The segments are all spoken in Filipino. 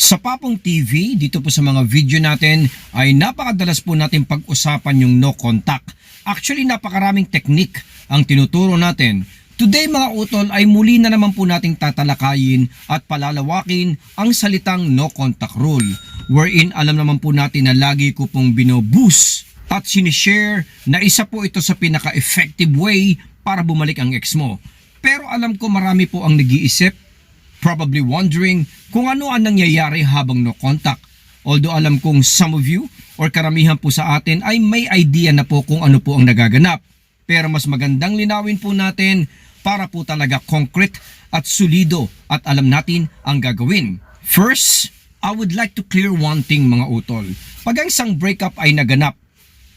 Sa Papong TV, dito po sa mga video natin, ay napakadalas po natin pag-usapan yung no contact. Actually, napakaraming teknik ang tinuturo natin. Today mga utol ay muli na naman po nating tatalakayin at palalawakin ang salitang no contact rule. Wherein alam naman po natin na lagi ko pong binoboost at sinishare na isa po ito sa pinaka-effective way para bumalik ang ex mo. Pero alam ko marami po ang nag-iisip probably wondering kung ano ang nangyayari habang no contact. Although alam kong some of you or karamihan po sa atin ay may idea na po kung ano po ang nagaganap. Pero mas magandang linawin po natin para po talaga concrete at solido at alam natin ang gagawin. First, I would like to clear one thing mga utol. Pag ang isang breakup ay naganap,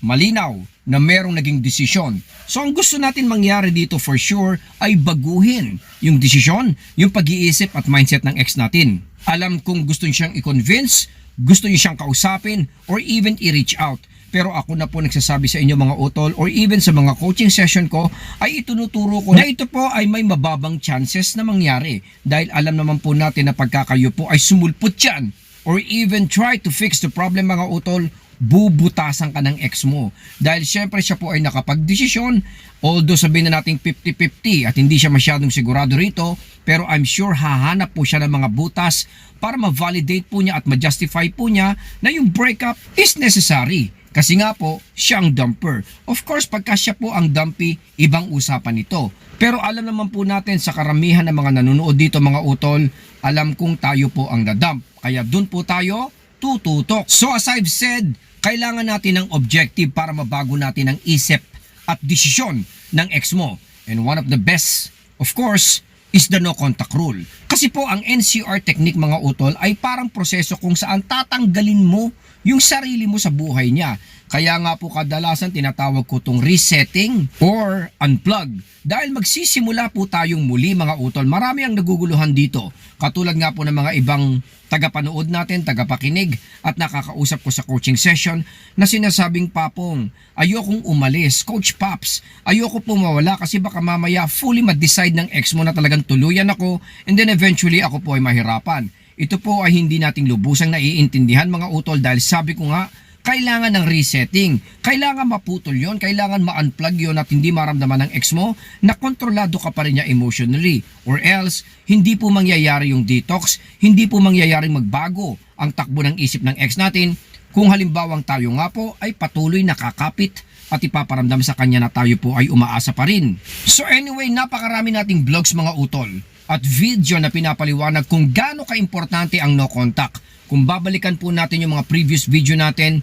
malinaw na merong naging desisyon. So ang gusto natin mangyari dito for sure ay baguhin yung desisyon, yung pag-iisip at mindset ng ex natin. Alam kong gusto niya siyang i-convince, gusto niya siyang kausapin, or even i-reach out. Pero ako na po nagsasabi sa inyo mga utol or even sa mga coaching session ko ay itunuturo ko na ito po ay may mababang chances na mangyari. Dahil alam naman po natin na pagka po ay sumulpot yan or even try to fix the problem mga utol, bubutasan ka ng ex mo. Dahil syempre siya po ay nakapagdesisyon, although sabihin na natin 50-50 at hindi siya masyadong sigurado rito, pero I'm sure hahanap po siya ng mga butas para ma-validate po niya at ma-justify po niya na yung breakup is necessary. Kasi nga po, siya ang dumper. Of course, pagka siya po ang dumpy, ibang usapan ito. Pero alam naman po natin sa karamihan ng mga nanonood dito mga utol, alam kong tayo po ang nadump. Kaya dun po tayo tututok. So as I've said, kailangan natin ng objective para mabago natin ang isip at desisyon ng ex mo. And one of the best, of course, is the no contact rule. Kasi po ang NCR technique mga utol ay parang proseso kung saan tatanggalin mo yung sarili mo sa buhay niya. Kaya nga po kadalasan tinatawag ko itong resetting or unplug. Dahil magsisimula po tayong muli mga utol. Marami ang naguguluhan dito. Katulad nga po ng mga ibang tagapanood natin, tagapakinig at nakakausap ko sa coaching session na sinasabing papong, ayokong umalis, Coach Pops, ayoko po mawala kasi baka mamaya fully ma-decide ng ex mo na talagang tuluyan ako and then eventually ako po ay mahirapan. Ito po ay hindi nating lubusang naiintindihan mga utol dahil sabi ko nga, kailangan ng resetting. Kailangan maputol yon, kailangan ma-unplug yon at hindi maramdaman ng ex mo na kontrolado ka pa rin niya emotionally. Or else, hindi po mangyayari yung detox, hindi po mangyayaring magbago ang takbo ng isip ng ex natin kung halimbawang tayo nga po ay patuloy nakakapit at ipaparamdam sa kanya na tayo po ay umaasa pa rin. So anyway, napakarami nating vlogs mga utol at video na pinapaliwanag kung gaano ka-importante ang no contact. Kung babalikan po natin yung mga previous video natin,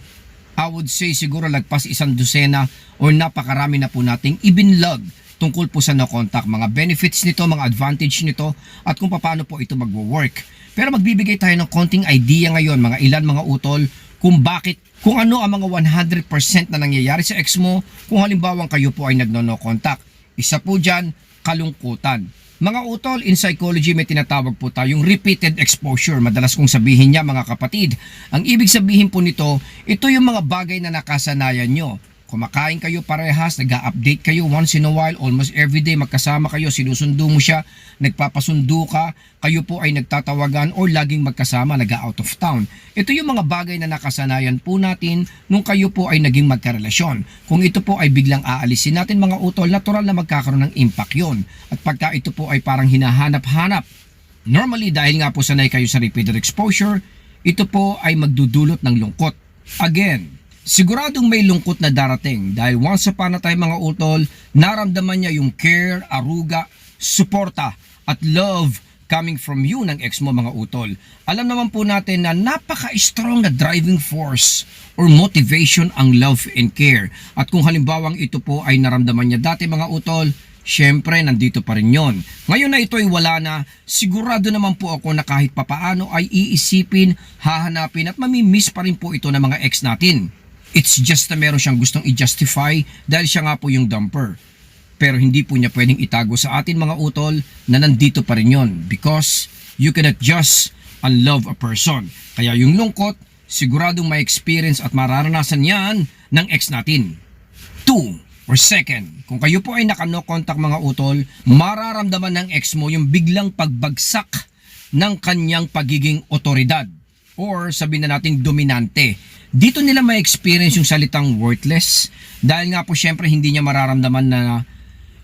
I would say siguro lagpas isang dosena or napakarami na po nating ibinlog tungkol po sa no contact, mga benefits nito, mga advantage nito at kung paano po ito magwo-work. Pero magbibigay tayo ng konting idea ngayon, mga ilan mga utol, kung bakit, kung ano ang mga 100% na nangyayari sa ex mo kung halimbawa kayo po ay nagno-no contact. Isa po dyan, kalungkutan. Mga utol, in psychology may tinatawag po tayong repeated exposure. Madalas kong sabihin niya mga kapatid. Ang ibig sabihin po nito, ito yung mga bagay na nakasanayan nyo. Kumakain kayo parehas, nag-update kayo once in a while, almost every day magkasama kayo, sinusundo mo siya, nagpapasundo ka, kayo po ay nagtatawagan or laging magkasama, nag-out of town. Ito yung mga bagay na nakasanayan po natin nung kayo po ay naging magkarelasyon. Kung ito po ay biglang aalisin natin mga utol, natural na magkakaroon ng impact yon. At pagka ito po ay parang hinahanap-hanap, normally dahil nga po sanay kayo sa repeated exposure, ito po ay magdudulot ng lungkot. Again, Siguradong may lungkot na darating dahil once upon a time mga utol, naramdaman niya yung care, aruga, suporta at love coming from you ng ex mo mga utol. Alam naman po natin na napaka-strong na driving force or motivation ang love and care. At kung halimbawang ito po ay naramdaman niya dati mga utol, syempre nandito pa rin yon. Ngayon na ito ay wala na, sigurado naman po ako na kahit papaano ay iisipin, hahanapin at mamimiss pa rin po ito ng mga ex natin. It's just na meron siyang gustong i-justify dahil siya nga po yung dumper. Pero hindi po niya pwedeng itago sa atin mga utol na nandito pa rin yon because you cannot just unlove a person. Kaya yung lungkot, siguradong may experience at mararanasan yan ng ex natin. Two, or second, kung kayo po ay naka-no contact mga utol, mararamdaman ng ex mo yung biglang pagbagsak ng kanyang pagiging otoridad. or sabihin na nating dominante. Dito nila may experience yung salitang worthless dahil nga po syempre hindi niya mararamdaman na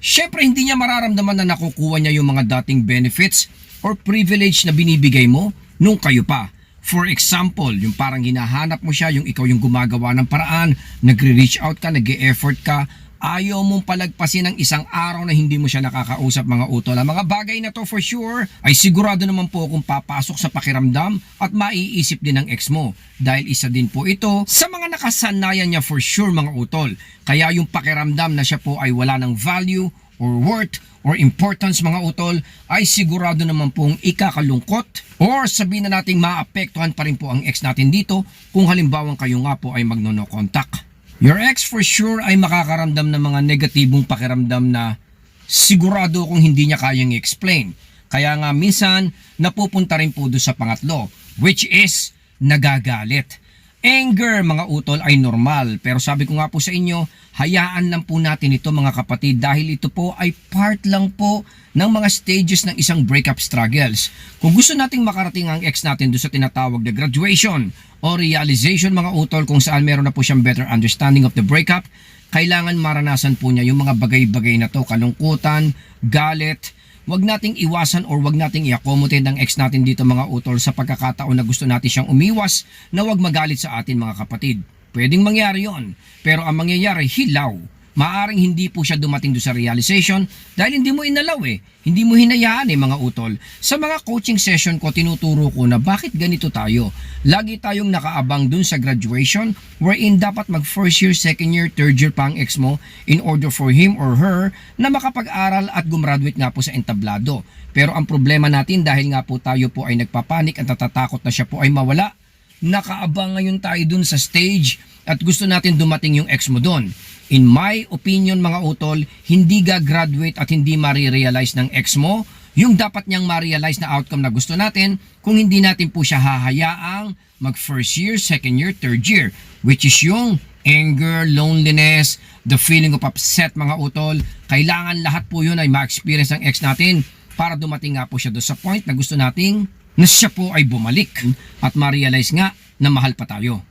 syempre hindi niya mararamdaman na nakukuha niya yung mga dating benefits or privilege na binibigay mo nung kayo pa. For example, yung parang hinahanap mo siya, yung ikaw yung gumagawa ng paraan, nagre-reach out ka, nag-e-effort ka, ayaw mong palagpasin ng isang araw na hindi mo siya nakakausap mga utol. Ang mga bagay na to for sure ay sigurado naman po kung papasok sa pakiramdam at maiisip din ng ex mo. Dahil isa din po ito sa mga nakasanayan niya for sure mga utol. Kaya yung pakiramdam na siya po ay wala ng value or worth or importance mga utol ay sigurado naman pong ikakalungkot or sabihin na nating maapektuhan pa rin po ang ex natin dito kung halimbawa kayo nga po ay magno-no contact. Your ex for sure ay makakaramdam ng mga negatibong pakiramdam na sigurado kung hindi niya kayang i-explain. Kaya nga minsan napupunta rin po doon sa pangatlo which is nagagalit. Anger mga utol ay normal pero sabi ko nga po sa inyo hayaan lang po natin ito mga kapatid dahil ito po ay part lang po ng mga stages ng isang breakup struggles. Kung gusto nating makarating ang ex natin doon sa tinatawag na graduation o realization mga utol kung saan meron na po siyang better understanding of the breakup, kailangan maranasan po niya yung mga bagay-bagay na to, kalungkutan, galit, wag nating iwasan or wag nating i-accommodate ng ex natin dito mga utol sa pagkakataon na gusto natin siyang umiwas na wag magalit sa atin mga kapatid. Pwedeng mangyari yon pero ang mangyayari hilaw. Maaring hindi po siya dumating do sa realization dahil hindi mo inalaw eh. Hindi mo hinayaan eh mga utol. Sa mga coaching session ko tinuturo ko na bakit ganito tayo. Lagi tayong nakaabang dun sa graduation wherein dapat mag first year, second year, third year pa ang ex mo in order for him or her na makapag-aral at gumraduate nga po sa entablado. Pero ang problema natin dahil nga po tayo po ay nagpapanik at natatakot na siya po ay mawala, nakaabang ngayon tayo dun sa stage at gusto natin dumating yung ex mo dun. In my opinion mga utol, hindi ga-graduate at hindi marirealize ng ex mo yung dapat niyang ma-realize na outcome na gusto natin kung hindi natin po siya hahayaang mag first year, second year, third year which is yung anger, loneliness, the feeling of upset mga utol. Kailangan lahat po yun ay ma-experience ng ex natin para dumating nga po siya doon sa point na gusto nating na siya po ay bumalik at ma-realize nga na mahal pa tayo.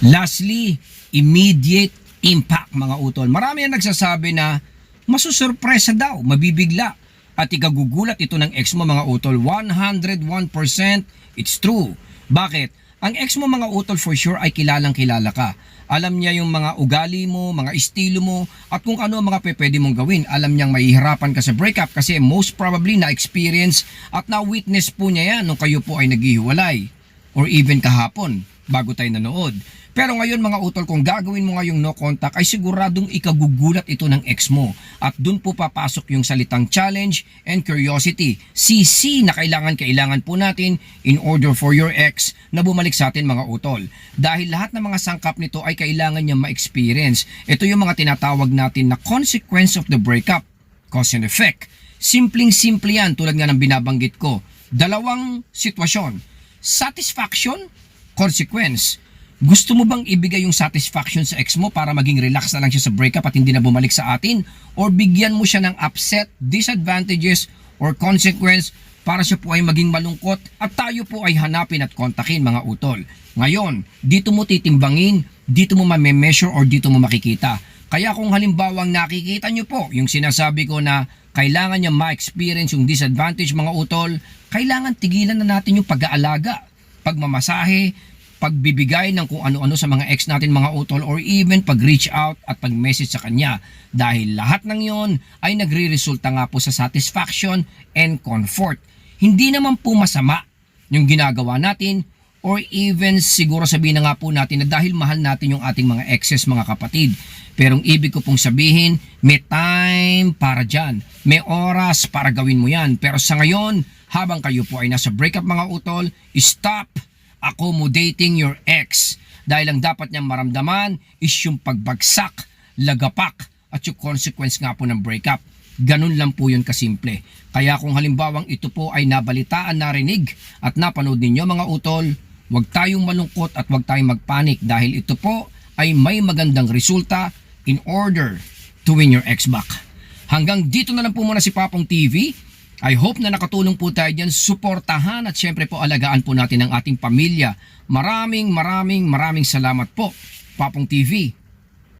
Lastly, immediate impact mga utol. Marami ang nagsasabi na masusurpresa daw, mabibigla at ikagugulat ito ng ex mo mga utol. 101% it's true. Bakit? Ang ex mo mga utol for sure ay kilalang kilala ka. Alam niya yung mga ugali mo, mga estilo mo, at kung ano ang mga pwede mong gawin. Alam niyang mahihirapan ka sa breakup kasi most probably na-experience at na-witness po niya yan nung kayo po ay naghihiwalay. Or even kahapon, bago tayo nanood. Pero ngayon mga utol, kung gagawin mo ngayong no contact, ay siguradong ikagugulat ito ng ex mo. At dun po papasok yung salitang challenge and curiosity. CC na kailangan kailangan po natin in order for your ex na bumalik sa atin mga utol. Dahil lahat ng mga sangkap nito ay kailangan niya ma-experience. Ito yung mga tinatawag natin na consequence of the breakup. Cause and effect. Simpleng-simple yan tulad nga ng binabanggit ko. Dalawang sitwasyon. Satisfaction, consequence. Gusto mo bang ibigay yung satisfaction sa ex mo para maging relax na lang siya sa breakup at hindi na bumalik sa atin? Or bigyan mo siya ng upset, disadvantages, or consequence para siya po ay maging malungkot at tayo po ay hanapin at kontakin mga utol. Ngayon, dito mo titimbangin, dito mo mame-measure or dito mo makikita. Kaya kung halimbawang nakikita nyo po yung sinasabi ko na kailangan niya ma-experience yung disadvantage mga utol, kailangan tigilan na natin yung pag-aalaga, pagmamasahe, pagbibigay ng kung ano-ano sa mga ex natin mga utol or even pag-reach out at pag-message sa kanya dahil lahat ng yon ay nagre-resulta nga po sa satisfaction and comfort. Hindi naman po masama yung ginagawa natin or even siguro sabihin na nga po natin na dahil mahal natin yung ating mga exes mga kapatid. Pero ang ibig ko pong sabihin, may time para dyan. May oras para gawin mo yan. Pero sa ngayon, habang kayo po ay nasa breakup mga utol, stop accommodating your ex. Dahil ang dapat niyang maramdaman is yung pagbagsak, lagapak, at yung consequence nga po ng breakup. Ganun lang po yun kasimple. Kaya kung halimbawang ito po ay nabalitaan, narinig at napanood ninyo mga utol, huwag tayong malungkot at huwag tayong magpanik dahil ito po ay may magandang resulta in order to win your ex back. Hanggang dito na lang po muna si Papong TV. I hope na nakatulong po tayo dyan. Suportahan at syempre po alagaan po natin ang ating pamilya. Maraming maraming maraming salamat po. Papong TV,